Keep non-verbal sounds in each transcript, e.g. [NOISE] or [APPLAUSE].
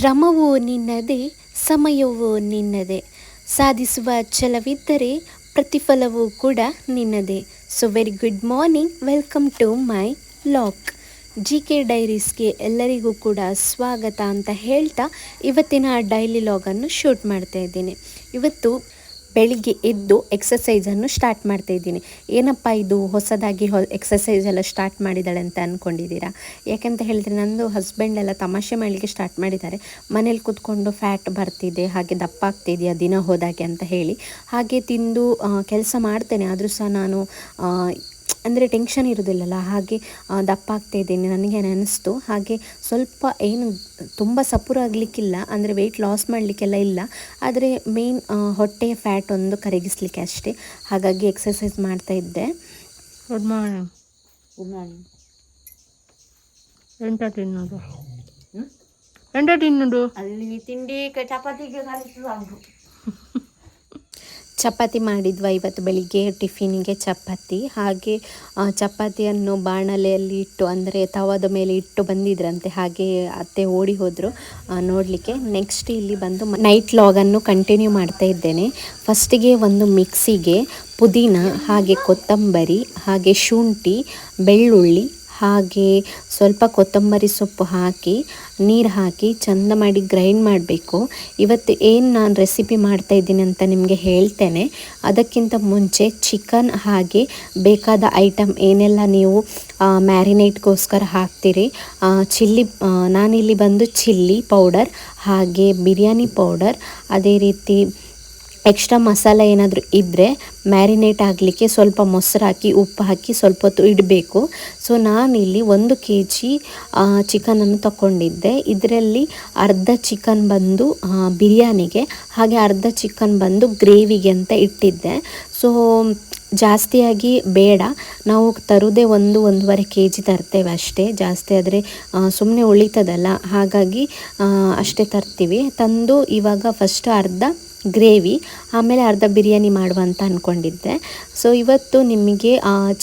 ಶ್ರಮವೂ ನಿನ್ನದೇ, ಸಮಯವೂ ನಿನ್ನದೇ. ಸಾಧಿಸುವ ಛಲವಿದ್ದರೆ ಪ್ರತಿಫಲವೂ ಕೂಡ ನಿನ್ನದೇ. So very good morning welcome to my vlog G K ಡೈರೀಸ್ಗೆ ಎಲ್ಲರಿಗೂ ಕೂಡ ಸ್ವಾಗತ ಅಂತ ಹೇಳ್ತಾ ಇವತ್ತಿನ ಡೈಲಿ ಲಾಗನ್ನು ಶೂಟ್ ಮಾಡ್ತಾ ಇದ್ದೀನಿ. ಇವತ್ತು ಬೆಳಿಗ್ಗೆ ಎದ್ದು ಎಕ್ಸಸೈಸನ್ನು ಸ್ಟಾರ್ಟ್ ಮಾಡ್ತಾ ಇದ್ದೀನಿ. ಏನಪ್ಪ ಇದು? ಹೊಸದಾಗಿ ಹೊ ಎಕ್ಸಸೈಸ್ ಎಲ್ಲ ಸ್ಟಾರ್ಟ್ ಮಾಡಿದ್ದಾಳೆ ಅಂತ ಅಂದ್ಕೊಂಡಿದ್ದೀರಾ ಯಾಕೆಂತ ಹೇಳಿದ್ರೆ ನಂದು ಹಸ್ಬೆಂಡ್ ಎಲ್ಲ ತಮಾಷೆ ಮಾಡಲಿಕ್ಕೆ ಸ್ಟಾರ್ಟ್ ಮಾಡಿದ್ದಾರೆ. ಮನೇಲಿ ಕೂತ್ಕೊಂಡು ಫ್ಯಾಟ್ ಬರ್ತಿದೆ, ಹಾಗೆ ದಪ್ಪ ಆಗ್ತಿದೆಯಾ ದಿನ ಹೋದಾಗೆ ಅಂತ ಹೇಳಿ. ಹಾಗೆ ತಿಂದು ಕೆಲಸ ಮಾಡ್ತೇನೆ. ಆದರೂ ಸಹ ನಾನು ಅಂದರೆ ಟೆನ್ಷನ್ ಇರೋದಿಲ್ಲಲ್ಲ ಹಾಗೆ ದಪ್ಪ ಆಗ್ತಾ ಇದ್ದೀನಿ ನನಗೆ ಅನಿಸ್ತು. ಹಾಗೆ ಸ್ವಲ್ಪ ಏನು ತುಂಬ ಸಪುರ ಆಗಲಿಕ್ಕಿಲ್ಲ ಅಂದರೆ ವೆಯ್ಟ್ ಲಾಸ್ ಮಾಡಲಿಕ್ಕೆಲ್ಲ ಇಲ್ಲ. ಆದರೆ ಮೇನ್ ಹೊಟ್ಟೆಯ ಫ್ಯಾಟ್ ಒಂದು ಕರಗಿಸ್ಲಿಕ್ಕೆ ಅಷ್ಟೇ. ಹಾಗಾಗಿ ಎಕ್ಸಸೈಸ್ ಮಾಡ್ತಾ ಇದ್ದೆ. ಗುಡ್ ಮಾರ್ನಿಂಗ್ ಗುಡ್ ಮಾರ್ನಿಂಗ್ ಎಂಟ ತಿನ್ನೋದು? ಎಂಟ ತಿನ್ನೋದು? ಅಲ್ಲಿ ತಿಂಡಿ ಕ- ಚಪಾತಿಗೆ ಕಲಿಸುವ [LAUGHS] ಚಪಾತಿ ಮಾಡಿದ್ವ ಇವತ್ತು ಬೆಳಿಗ್ಗೆ ಟಿಫಿನಿಗೆ ಚಪಾತಿ. ಹಾಗೆ ಚಪಾತಿಯನ್ನು ಬಾಣಲೆಯಲ್ಲಿ ಇಟ್ಟು, ಅಂದರೆ ತವಾದ ಮೇಲೆ ಇಟ್ಟು ಬಂದಿದ್ರಂತೆ, ಹಾಗೆ ಅತ್ತೆ ಓಡಿ ಹೋದರು ನೋಡಲಿಕ್ಕೆ. ನೆಕ್ಸ್ಟ್ ಇಲ್ಲಿ ಬಂದು ನೈಟ್ ಲಾಗನ್ನು ಕಂಟಿನ್ಯೂ ಮಾಡ್ತಾ ಇದ್ದೇನೆ. ಫಸ್ಟಿಗೆ ಒಂದು ಮಿಕ್ಸಿಗೆ ಪುದೀನ, ಹಾಗೆ ಕೊತ್ತಂಬರಿ, ಹಾಗೆ ಶುಂಠಿ, ಬೆಳ್ಳುಳ್ಳಿ ಹಾಗೆ ಸ್ವಲ್ಪ ಕೊತ್ತಂಬರಿ ಸೊಪ್ಪು ಹಾಕಿ, ನೀರು ಹಾಕಿ ಚಂದ ಮಾಡಿ ಗ್ರೈಂಡ್ ಮಾಡಬೇಕು. ಇವತ್ತು ಏನು ನಾನು ರೆಸಿಪಿ ಮಾಡ್ತಾ ಇದ್ದೀನಿ ಅಂತ ನಿಮಗೆ ಹೇಳ್ತೇನೆ. ಅದಕ್ಕಿಂತ ಮುಂಚೆ ಚಿಕನ್ ಹಾಗೆ ಬೇಕಾದ ಐಟಮ್ ಏನೆಲ್ಲ ನೀವು ಮ್ಯಾರಿನೇಟ್ಗೋಸ್ಕರ ಹಾಕ್ತೀರಿ ಚಿಲ್ಲಿ ನಾನಿಲ್ಲಿ ಬಂದು ಚಿಲ್ಲಿ ಪೌಡರ್ ಹಾಗೆ ಬಿರಿಯಾನಿ ಪೌಡರ್ ಅದೇ ರೀತಿ ಎಕ್ಸ್ಟ್ರಾ ಮಸಾಲ ಏನಾದರೂ ಇದ್ದರೆ ಮ್ಯಾರಿನೇಟ್ ಆಗಲಿಕ್ಕೆ ಸ್ವಲ್ಪ ಮೊಸರು ಹಾಕಿ, ಉಪ್ಪು ಹಾಕಿ ಸ್ವಲ್ಪ ಹೊತ್ತು ಇಡಬೇಕು. ಸೊ ನಾನಿಲ್ಲಿ ಒಂದು ಕೆ ಜಿ ಚಿಕನನ್ನು ತಗೊಂಡಿದ್ದೆ ಇದರಲ್ಲಿ ಅರ್ಧ ಚಿಕನ್ ಬಂದು ಬಿರಿಯಾನಿಗೆ, ಹಾಗೆ ಅರ್ಧ ಚಿಕನ್ ಬಂದು ಗ್ರೇವಿಗೆ ಅಂತ ಇಟ್ಟಿದ್ದೆ. ಸೊ ಜಾಸ್ತಿಯಾಗಿ ಬೇಡ. ನಾವು ತರುವುದೇ ಒಂದು, ಒಂದೂವರೆ ಕೆ ಜಿ ತರ್ತೇವೆ ಅಷ್ಟೇ. ಜಾಸ್ತಿ ಆದರೆ ಸುಮ್ಮನೆ ಉಳಿತದಲ್ಲ. ಹಾಗಾಗಿ ಅಷ್ಟೇ ತರ್ತೀವಿ. ತಂದು ಇವಾಗ ಫಸ್ಟ್ ಅರ್ಧ ಗ್ರೇವಿ, ಆಮೇಲೆ ಅರ್ಧ ಬಿರಿಯಾನಿ ಮಾಡುವ ಅಂತ ಅಂದ್ಕೊಂಡಿದ್ದೆ ಸೊ ಇವತ್ತು ನಿಮಗೆ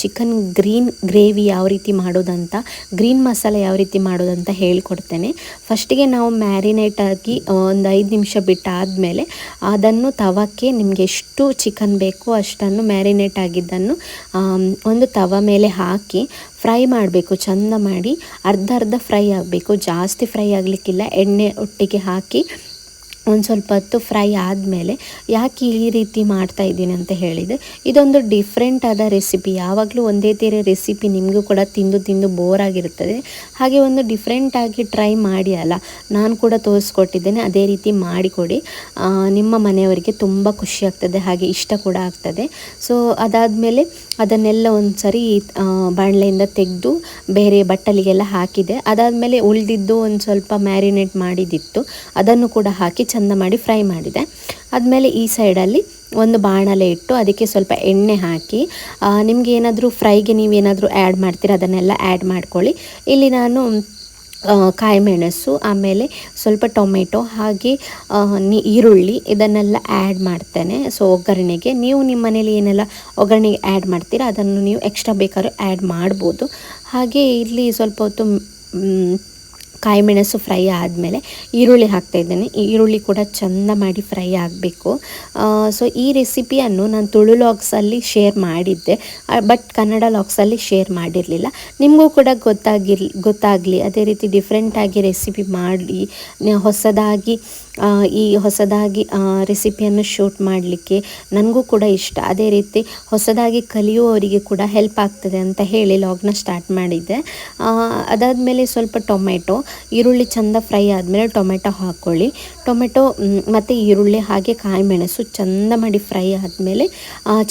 ಚಿಕನ್ ಗ್ರೀನ್ ಗ್ರೇವಿ ಯಾವ ರೀತಿ ಮಾಡೋದಂತ ಗ್ರೀನ್ ಮಸಾಲ ಯಾವ ರೀತಿ ಮಾಡೋದಂತ ಹೇಳಿಕೊಡ್ತೇನೆ. ಫಸ್ಟಿಗೆ ನಾವು ಮ್ಯಾರಿನೇಟ್ ಆಗಿ ಒಂದು ಐದು ನಿಮಿಷ ಬಿಟ್ಟಾದಮೇಲೆ ಅದನ್ನು ತವಕ್ಕೆ ನಿಮಗೆ ಎಷ್ಟು ಚಿಕನ್ ಬೇಕೋ ಅಷ್ಟನ್ನು ಮ್ಯಾರಿನೇಟ್ ಆಗಿದ್ದನ್ನು ಒಂದು ತವ ಮೇಲೆ ಹಾಕಿ ಫ್ರೈ ಮಾಡಬೇಕು, ಚಂದ ಮಾಡಿ ಅರ್ಧ ಅರ್ಧ ಫ್ರೈ ಆಗಬೇಕು. ಜಾಸ್ತಿ ಫ್ರೈ ಆಗಲಿಕ್ಕಿಲ್ಲ, ಎಣ್ಣೆ ಒಟ್ಟಿಗೆ ಹಾಕಿ ಒಂದು ಸ್ವಲ್ಪ ಹೊತ್ತು ಫ್ರೈ ಆದಮೇಲೆ ಯಾಕೆ ಈ ರೀತಿ ಮಾಡ್ತಾ ಇದ್ದೀನಿ ಅಂತ ಹೇಳಿದೆ ಇದೊಂದು ಡಿಫ್ರೆಂಟ್ ಆದ ರೆಸಿಪಿ ಯಾವಾಗಲೂ ಒಂದೇ ಥರ ರೆಸಿಪಿ ನಿಮಗೂ ಕೂಡ ತಿಂದು ತಿಂದು ಬೋರ್ ಆಗಿರುತ್ತದೆ. ಹಾಗೆ ಒಂದು ಡಿಫ್ರೆಂಟಾಗಿ ಟ್ರೈ ಮಾಡಿ ಅಲ್ಲ, ನಾನು ಕೂಡ ತೋರಿಸ್ಕೊಟ್ಟಿದ್ದೇನೆ, ಅದೇ ರೀತಿ ಮಾಡಿಕೊಡಿ. ನಿಮ್ಮ ಮನೆಯವರಿಗೆ ತುಂಬ ಖುಷಿ ಆಗ್ತದೆ, ಹಾಗೆ ಇಷ್ಟ ಕೂಡ ಆಗ್ತದೆ. ಸೊ ಅದಾದಮೇಲೆ ಅದನ್ನೆಲ್ಲ ಒಂದು ಸರಿ ಬಾಣಲೆಯಿಂದ ತೆಗೆದು ಬೇರೆ ಬಟ್ಟಲಿಗೆಲ್ಲ ಹಾಕಿದೆ. ಅದಾದಮೇಲೆ ಉಳಿದಿದ್ದು ಒಂದು ಸ್ವಲ್ಪ ಮ್ಯಾರಿನೇಟ್ ಮಾಡಿದ್ದಿತ್ತು ಅದನ್ನು ಕೂಡ ಹಾಕಿ ಚಂದ ಮಾಡಿ ಫ್ರೈ ಮಾಡಿದೆ. ಆದಮೇಲೆ ಈ ಸೈಡಲ್ಲಿ ಒಂದು ಬಾಣಲೆ ಇಟ್ಟು ಅದಕ್ಕೆ ಸ್ವಲ್ಪ ಎಣ್ಣೆ ಹಾಕಿ ನಿಮಗೆ ಏನಾದರೂ ಫ್ರೈಗೆ ನೀವೇನಾದರೂ ಆ್ಯಡ್ ಮಾಡ್ತೀರಾ, ಅದನ್ನೆಲ್ಲ ಆ್ಯಡ್ ಮಾಡ್ಕೊಳ್ಳಿ. ಇಲ್ಲಿ ನಾನು ಕಾಯಿಮೆಣಸು ಕಾಯಿ ಮೆಣಸು ಆಮೇಲೆ ಸ್ವಲ್ಪ ಟೊಮೆಟೊ, ಹಾಗೆ ನೀ, ಈರುಳ್ಳಿ ಇದನ್ನೆಲ್ಲ ಆ್ಯಡ್ ಮಾಡ್ತೇನೆ. ಸೊ ಒಗ್ಗರಣೆಗೆ ನೀವು ನಿಮ್ಮ ಮನೇಲಿ ಏನೆಲ್ಲ ಒಗ್ಗರಣೆಗೆ ಆ್ಯಡ್ ಮಾಡ್ತೀರಾ, ಅದನ್ನು ನೀವು ಎಕ್ಸ್ಟ್ರಾ ಬೇಕಾದ್ರೂ ಆ್ಯಡ್ ಮಾಡ್ಬೋದು. ಹಾಗೆ ಇಲ್ಲಿ ಸ್ವಲ್ಪ ಹೊತ್ತು ಕಾಯಿ ಮೆಣಸು ಫ್ರೈ ಆದಮೇಲೆ ಈರುಳ್ಳಿ ಹಾಕ್ತಾ ಇದ್ದೇನೆ. ಈರುಳ್ಳಿ ಕೂಡ ಚಂದ ಮಾಡಿ ಫ್ರೈ ಆಗಬೇಕು. ಸೊ ಈ ರೆಸಿಪಿಯನ್ನು ನಾನು ತುಳು ಲಾಕ್ಸಲ್ಲಿ ಶೇರ್ ಮಾಡಿದ್ದೆ. ಬಟ್ ಕನ್ನಡ ಲಾಕ್ಸಲ್ಲಿ ಶೇರ್ ಮಾಡಿರಲಿಲ್ಲ. ನಿಮಗೂ ಕೂಡ ಗೊತ್ತಾಗಿರ್, ಗೊತ್ತಾಗಲಿ. ಅದೇ ರೀತಿ ಡಿಫ್ರೆಂಟಾಗಿ ರೆಸಿಪಿ ಮಾಡಿ ಹೊಸದಾಗಿ ಈ ಹೊಸದಾಗಿ ರೆಸಿಪಿಯನ್ನು ಶೂಟ್ ಮಾಡಲಿಕ್ಕೆ ನನಗೂ ಕೂಡ ಇಷ್ಟ. ಅದೇ ರೀತಿ ಹೊಸದಾಗಿ ಕಲಿಯುವವರಿಗೆ ಕೂಡ ಹೆಲ್ಪ್ ಆಗ್ತದೆ ಅಂತ ಹೇಳಿ ಲಾಗ್ನ ಸ್ಟಾರ್ಟ್ ಮಾಡಿದ್ದೆ. ಅದಾದಮೇಲೆ ಸ್ವಲ್ಪ ಟೊಮೆಟೊ, ಈರುಳ್ಳಿ ಚಂದ ಫ್ರೈ ಆದಮೇಲೆ ಟೊಮೆಟೊ ಹಾಕ್ಕೊಳ್ಳಿ ಟೊಮೆಟೊ ಮತ್ತು ಈರುಳ್ಳಿ ಹಾಗೆ ಕಾಯಿ ಚಂದ ಮಾಡಿ ಫ್ರೈ ಆದಮೇಲೆ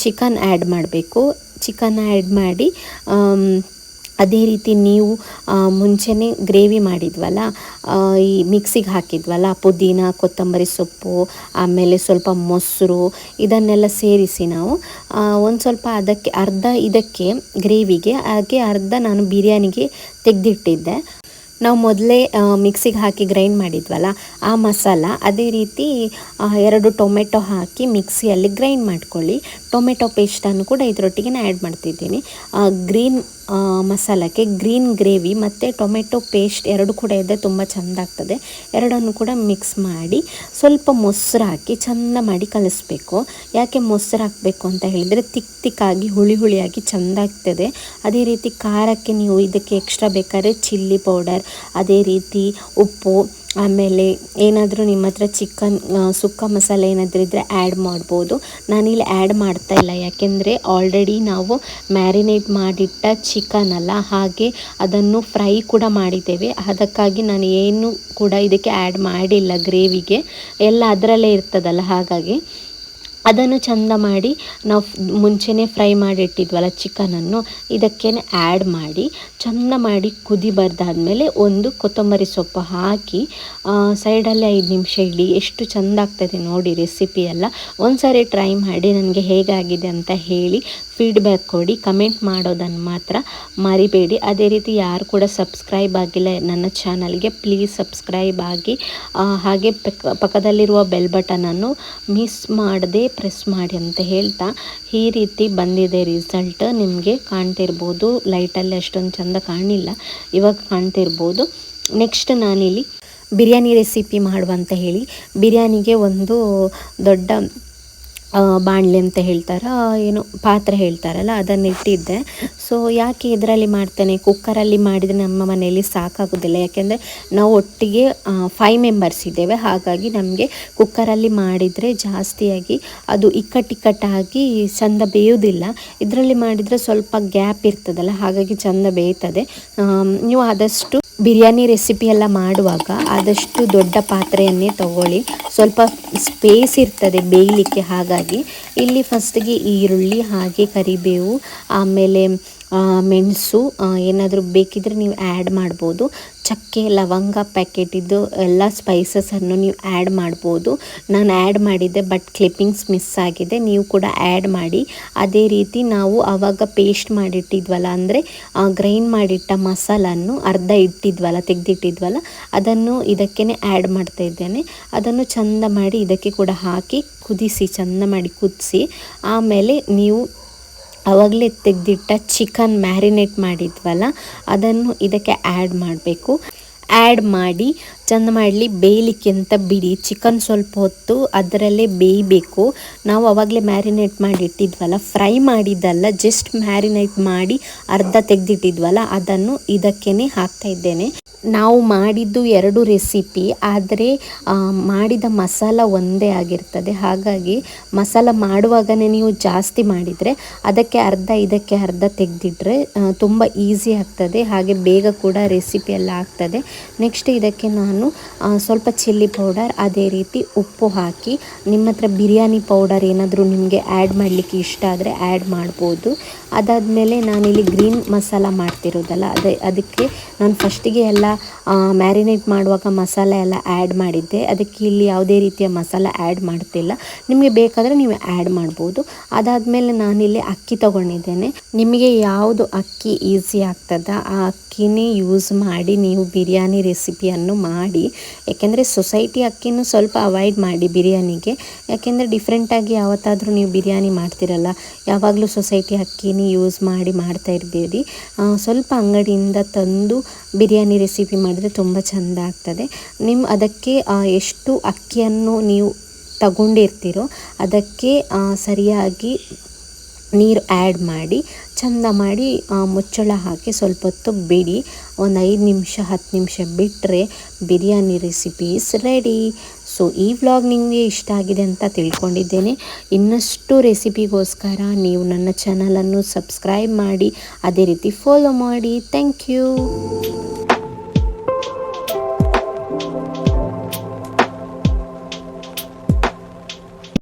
ಚಿಕನ್ ಆ್ಯಡ್ ಮಾಡಬೇಕು. ಚಿಕನ್ ಆ್ಯಡ್ ಮಾಡಿ ಅದೇ ರೀತಿ ನೀವು ಮುಂಚೆನೆ ಗ್ರೇವಿ ಮಾಡಿದ್ವಲ್ಲ ಈ ಮಿಕ್ಸಿಗೆ ಹಾಕಿದ್ವಲ್ಲ, ಪುದೀನ, ಕೊತ್ತಂಬರಿ ಸೊಪ್ಪು, ಆಮೇಲೆ ಸ್ವಲ್ಪ ಮೊಸರು, ಇದನ್ನೆಲ್ಲ ಸೇರಿಸಿ ನಾವು ಒಂದು ಸ್ವಲ್ಪ ಅದಕ್ಕೆ, ಅರ್ಧ ಇದಕ್ಕೆ ಗ್ರೇವಿಗೆ, ಹಾಗೆ ಅರ್ಧ ನಾನು ಬಿರಿಯಾನಿಗೆ ತೆಗೆದಿಟ್ಟಿದ್ದೆ. ನಾವು ಮೊದಲೇ ಮಿಕ್ಸಿಗೆ ಹಾಕಿ ಗ್ರೈಂಡ್ ಮಾಡಿದ್ವಲ್ಲ, ಆ ಮಸಾಲ, ಅದೇ ರೀತಿ ಎರಡು ಟೊಮೆಟೊ ಹಾಕಿ ಮಿಕ್ಸಿಯಲ್ಲಿ ಗ್ರೈಂಡ್ ಮಾಡ್ಕೊಳ್ಳಿ. ಟೊಮೆಟೊ ಪೇಸ್ಟನ್ನು ಕೂಡ ಇದರೊಟ್ಟಿಗೆ ಆ್ಯಡ್ ಮಾಡ್ತಿದ್ದೀನಿ. ಗ್ರೀನ್ ಮಸಾಲಕ್ಕೆ ಗ್ರೀನ್ ಗ್ರೇವಿ ಮತ್ತು ಟೊಮೆಟೊ ಪೇಸ್ಟ್ ಎರಡು ಕೂಡ ಇದ್ದರೆ ತುಂಬ ಚೆಂದ ಆಗ್ತದೆ ಎರಡನ್ನು ಕೂಡ ಮಿಕ್ಸ್ ಮಾಡಿ ಸ್ವಲ್ಪ ಮೊಸರು ಹಾಕಿ ಚೆಂದ ಮಾಡಿ ಕಲಿಸ್ಬೇಕು. ಯಾಕೆ ಮೊಸರು ಹಾಕಬೇಕು ಅಂತ ಹೇಳಿದರೆ ತಿಕ್ ತಿಕ್ಕಾಗಿ, ಹುಳಿ ಹುಳಿಯಾಗಿ ಚೆಂದ ಆಗ್ತದೆ ಅದೇ ರೀತಿ ಖಾರಕ್ಕೆ ನೀವು ಇದಕ್ಕೆ ಎಕ್ಸ್ಟ್ರಾ ಬೇಕಾದ್ರೆ ಚಿಲ್ಲಿ ಪೌಡರ್ ಅದೇ ರೀತಿ ಉಪ್ಪು ಆಮೇಲೆ ಏನಾದರೂ ನಿಮ್ಮ ಹತ್ರ ಚಿಕನ್ ಸುಕ್ಕ ಮಸಾಲೆ ಏನಾದರೂ ಇದ್ದರೆ ಆ್ಯಡ್ ಮಾಡ್ಬೋದು. ನಾನಿಲ್ಲಿ ಆ್ಯಡ್ ಮಾಡ್ತಾ ಇಲ್ಲ. ಯಾಕೆಂದರೆ ಆಲ್ರೆಡಿ ನಾವು ಮ್ಯಾರಿನೇಟ್ ಮಾಡಿಟ್ಟ ಚಿಕನ್ ಅಲ್ಲ, ಹಾಗೆ ಅದನ್ನು ಫ್ರೈ ಕೂಡ ಮಾಡಿದ್ದೇವೆ. ಅದಕ್ಕಾಗಿ ನಾನು ಏನು ಕೂಡ ಇದಕ್ಕೆ ಆ್ಯಡ್ ಮಾಡಿಲ್ಲ ಗ್ರೇವಿಗೆ ಎಲ್ಲ ಅದರಲ್ಲೇ ಇರ್ತದಲ್ಲ ಹಾಗಾಗಿ. ಅದನ್ನು ಚಂದ ಮಾಡಿ ನಾವು ಮುಂಚೆನೇ ಫ್ರೈ ಮಾಡಿಟ್ಟಿದ್ವಲ್ಲ ಚಿಕನನ್ನು ಇದಕ್ಕೆ ಆ್ಯಡ್ ಮಾಡಿ ಚಂದ ಮಾಡಿ ಕುದಿ ಬರ್ದಾದ್ಮೇಲೆ ಒಂದು ಕೊತ್ತಂಬರಿ ಸೊಪ್ಪು ಹಾಕಿ ಸೈಡಲ್ಲಿ ಐದು ನಿಮಿಷ ಇಡಿ. ಎಷ್ಟು ಚಂದ ಆಗ್ತದೆ ನೋಡಿ ರೆಸಿಪಿ ಎಲ್ಲ. ಒಂದ್ಸರಿ ಟ್ರೈ ಮಾಡಿ ನನಗೆ ಹೇಗಾಗಿದೆ ಅಂತ ಹೇಳಿ ಫೀಡ್ಬ್ಯಾಕ್ ಕೊಡಿ. ಕಮೆಂಟ್ ಮಾಡೋದನ್ನು ಮಾತ್ರ ಮರಿಬೇಡಿ. ಅದೇ ರೀತಿ ಯಾರು ಕೂಡ ಸಬ್ಸ್ಕ್ರೈಬ್ ಆಗಿಲ್ಲ ನನ್ನ ಚಾನಲ್ಗೆ ಪ್ಲೀಸ್ ಸಬ್ಸ್ಕ್ರೈಬ್ ಆಗಿ ಹಾಗೆ ಪಕ್ಕ ಪಕ್ಕದಲ್ಲಿರುವ ಬೆಲ್ ಬಟನನ್ನು ಮಿಸ್ ಮಾಡದೆ ಪ್ರೆಸ್ ಮಾಡಿ ಅಂತ ಹೇಳ್ತಾ ಈ ರೀತಿ ಬಂದಿದೆ ರಿಸಲ್ಟ್ ನಿಮಗೆ ಕಾಣ್ತಿರ್ಬೋದು. ಲೈಟಲ್ಲಿ ಅಷ್ಟೊಂದು ಚೆಂದ ಕಾಣಿಲ್ಲ ಇವಾಗ ಕಾಣ್ತಿರ್ಬೋದು. ನೆಕ್ಸ್ಟ್ ನಾನಿಲ್ಲಿ ಬಿರಿಯಾನಿ ರೆಸಿಪಿ ಮಾಡುವಂತ ಹೇಳಿ. ಬಿರಿಯಾನಿಗೆ ಒಂದು ದೊಡ್ಡ ಬಾಣಲೆ ಅಂತ ಹೇಳ್ತಾರ, ಏನು ಪಾತ್ರೆ ಹೇಳ್ತಾರಲ್ಲ, ಅದನ್ನು ಇಟ್ಟಿದ್ದೆ. ಸೊ ಯಾಕೆ ಇದರಲ್ಲಿ ಮಾಡ್ತೇನೆ? ಕುಕ್ಕರಲ್ಲಿ ಮಾಡಿದರೆ ನಮ್ಮ ಮನೆಯಲ್ಲಿ ಸಾಕಾಗೋದಿಲ್ಲ. ಯಾಕೆಂದರೆ ನಾವು ಒಟ್ಟಿಗೆ ಫೈವ್ ಮೆಂಬರ್ಸ್ ಇದ್ದೇವೆ. ಹಾಗಾಗಿ ನಮಗೆ ಕುಕ್ಕರಲ್ಲಿ ಮಾಡಿದರೆ ಜಾಸ್ತಿಯಾಗಿ ಅದು ಇಕ್ಕಟ್ಟಿಕ್ಕಟ್ಟಾಗಿ ಚಂದ ಬೇಯೋದಿಲ್ಲ. ಇದರಲ್ಲಿ ಮಾಡಿದರೆ ಸ್ವಲ್ಪ ಗ್ಯಾಪ್ ಇರ್ತದಲ್ಲ, ಹಾಗಾಗಿ ಚಂದ ಬೇಯ್ತದೆ. ನೀವು ಆದಷ್ಟು ಬಿರಿಯಾನಿ ರೆಸಿಪಿ ಎಲ್ಲ ಮಾಡುವಾಗ ಆದಷ್ಟು ದೊಡ್ಡ ಪಾತ್ರೆಯನ್ನೇ ತಗೊಳ್ಳಿ. ಸ್ವಲ್ಪ ಸ್ಪೇಸ್ ಇರ್ತದೆ ಬೇಯಲಿಕ್ಕೆ ಹಾಗಾಗಿ. ಇಲ್ಲಿ ಫಸ್ಟಿಗೆ ಈರುಳ್ಳಿ, ಹಾಗೆ ಕರಿಬೇವು, ಆಮೇಲೆ ಮೆಣಸು ಏನಾದರೂ ಬೇಕಿದ್ದರೆ ನೀವು ಆ್ಯಡ್ ಮಾಡ್ಬೋದು. ಚಕ್ಕೆ, ಲವಂಗ ಪ್ಯಾಕೆಟಿದ್ದು ಎಲ್ಲ ಸ್ಪೈಸಸನ್ನು ನೀವು ಆ್ಯಡ್ ಮಾಡ್ಬೋದು. ನಾನು ಆ್ಯಡ್ ಮಾಡಿದ್ದೆ ಬಟ್ ಕ್ಲಿಪ್ಪಿಂಗ್ಸ್ ಮಿಸ್ ಆಗಿದೆ. ನೀವು ಕೂಡ ಆ್ಯಡ್ ಮಾಡಿ. ಅದೇ ರೀತಿ ನಾವು ಆವಾಗ ಪೇಸ್ಟ್ ಮಾಡಿಟ್ಟಿದ್ವಲ್ಲ, ಅಂದರೆ ಗ್ರೈಂಡ್ ಮಾಡಿಟ್ಟ ಮಸಾಲನ್ನು ಅರ್ಧ ಇಟ್ಟಿದ್ವಲ್ಲ, ತೆಗೆದಿಟ್ಟಿದ್ವಲ್ಲ, ಅದನ್ನು ಇದಕ್ಕೇ ಆ್ಯಡ್ ಮಾಡ್ತಾ ಇದ್ದೇನೆ. ಅದನ್ನು ಚಂದ ಮಾಡಿ ಇದಕ್ಕೆ ಕೂಡ ಹಾಕಿ ಕುದಿಸಿ, ಚಂದ ಮಾಡಿ ಕುದಿಸಿ, ಆಮೇಲೆ ನೀವು ಆವಾಗಲೇ ತೆಗೆದಿಟ್ಟ ಚಿಕನ್ ಮ್ಯಾರಿನೇಟ್ ಮಾಡಿದ್ವಲ್ಲ, ಅದನ್ನು ಇದಕ್ಕೆ ಆ್ಯಡ್ ಮಾಡಬೇಕು. ಆ್ಯಡ್ ಮಾಡಿ ಚೆಂದ ಮಾಡಲಿ ಬೇಯಲಿಕ್ಕೆ ಅಂತ ಬಿಡಿ, ಚಿಕನ್ ಸ್ವಲ್ಪ ಹೊತ್ತು ಅದರಲ್ಲೇ ಬೇಯಬೇಕು. ನಾವು ಆವಾಗಲೇ ಮ್ಯಾರಿನೇಟ್ ಮಾಡಿ ಇಟ್ಟಿದ್ವಲ್ಲ ಫ್ರೈ ಮಾಡಿದ್ದಲ್ಲ ಜಸ್ಟ್ ಮ್ಯಾರಿನೇಟ್ ಮಾಡಿ ಅರ್ಧ ತೆಗೆದಿಟ್ಟಿದ್ವಲ್ಲ, ಅದನ್ನು ಇದಕ್ಕೇ ಹಾಕ್ತಾ ಇದ್ದೇನೆ. ನಾವು ಮಾಡಿದ್ದು ಎರಡು ರೆಸಿಪಿ, ಆದರೆ ಮಾಡಿದ ಮಸಾಲ ಒಂದೇ ಆಗಿರ್ತದೆ. ಹಾಗಾಗಿ ಮಸಾಲ ಮಾಡುವಾಗಲೇ ನೀವು ಜಾಸ್ತಿ ಮಾಡಿದರೆ ಅದಕ್ಕೆ ಅರ್ಧ, ಇದಕ್ಕೆ ಅರ್ಧ ತೆಗೆದಿಟ್ರೆ ತುಂಬ ಈಸಿ ಆಗ್ತದೆ. ಹಾಗೆ ಬೇಗ ಕೂಡ ರೆಸಿಪಿ ಎಲ್ಲ ಆಗ್ತದೆ. ನೆಕ್ಸ್ಟ್ ಇದಕ್ಕೆ ನಾನು ಸ್ವಲ್ಪ ಚಿಲ್ಲಿ ಪೌಡರ್, ಅದೇ ರೀತಿ ಉಪ್ಪು ಹಾಕಿ, ನಿಮ್ಮ ಹತ್ರ ಬಿರಿಯಾನಿ ಪೌಡರ್ ಏನಾದರೂ ನಿಮಗೆ ಆ್ಯಡ್ ಮಾಡಲಿಕ್ಕೆ ಇಷ್ಟ ಆದರೆ ಆ್ಯಡ್ ಮಾಡ್ಬೋದು. ಅದಾದಮೇಲೆ ನಾನಿಲ್ಲಿ ಗ್ರೀನ್ ಮಸಾಲ ಮಾಡ್ತಿರೋದಲ್ಲ, ಅದೇ, ಅದಕ್ಕೆ ನಾನು ಫಸ್ಟಿಗೆ ಎಲ್ಲ ಮ್ಯಾರಿನೇಟ್ ಮಾಡುವಾಗ ಮಸಾಲೆ ಎಲ್ಲ ಆ್ಯಡ್ ಮಾಡಿದ್ದೆ. ಅದಕ್ಕೆ ಇಲ್ಲಿ ಯಾವುದೇ ರೀತಿಯ ಮಸಾಲ ಆ್ಯಡ್ ಮಾಡ್ತಿಲ್ಲ. ನಿಮಗೆ ಬೇಕಾದರೆ ನೀವು ಆ್ಯಡ್ ಮಾಡ್ಬೋದು. ಅದಾದಮೇಲೆ ನಾನಿಲ್ಲಿ ಅಕ್ಕಿ ತಗೊಂಡಿದ್ದೇನೆ. ನಿಮಗೆ ಯಾವುದು ಅಕ್ಕಿ ಈಸಿ ಆಗ್ತದ, ಆ ಅಕ್ಕಿನೇ ಯೂಸ್ ಮಾಡಿ ನೀವು ಬಿರಿಯಾನಿ ರೆಸಿಪಿಯನ್ನು ಮಾಡಿ. ಯಾಕೆಂದರೆ ಸೊಸೈಟಿ ಅಕ್ಕಿನೂ ಸ್ವಲ್ಪ ಅವಾಯ್ಡ್ ಮಾಡಿ ಬಿರಿಯಾನಿಗೆ. ಯಾಕೆಂದರೆ ಡಿಫ್ರೆಂಟಾಗಿ ಯಾವತ್ತಾದರೂ ನೀವು ಬಿರಿಯಾನಿ ಮಾಡ್ತಿರಲ್ಲ, ಯಾವಾಗಲೂ ಸೊಸೈಟಿ ಅಕ್ಕಿನೇ ಯೂಸ್ ಮಾಡಿ ಮಾಡ್ತಾ ಇರ್ಬೇಡಿ. ಸ್ವಲ್ಪ ಅಂಗಡಿಯಿಂದ ತಂದು ಬಿರಿಯಾನಿ ರೆಸಿಪಿ ಮಾಡಿದ್ರೆ ತುಂಬ ಚೆಂದ ಆಗ್ತದೆ. ನಿಮ್ಮ ಅದಕ್ಕೆ ಎಷ್ಟು ಅಕ್ಕಿಯನ್ನು ನೀವು ತಗೊಂಡಿರ್ತೀರೋ ಅದಕ್ಕೆ ಸರಿಯಾಗಿ ನೀರು ಆ್ಯಡ್ ಮಾಡಿ, ಚಂದ ಮಾಡಿ ಮುಚ್ಚಳ ಹಾಕಿ ಸ್ವಲ್ಪ ಹೊತ್ತು ಬಿಡಿ. ಒಂದು ಐದು ನಿಮಿಷ, ಹತ್ತು ನಿಮಿಷ ಬಿಟ್ಟರೆ ಬಿರಿಯಾನಿ ರೆಸಿಪೀಸ್ ರೆಡಿ. ಸೊ, ಈ ವ್ಲಾಗ್ ನಿಮಗೆ ಇಷ್ಟ ಆಗಿದೆ ಅಂತ ತಿಳ್ಕೊಂಡಿದ್ದೇನೆ. ಇನ್ನಷ್ಟು ರೆಸಿಪಿಗೋಸ್ಕರ ನೀವು ನನ್ನ ಚಾನಲನ್ನು ಸಬ್ಸ್ಕ್ರೈಬ್ ಮಾಡಿ, ಅದೇ ರೀತಿ ಫಾಲೋ ಮಾಡಿ. Thank you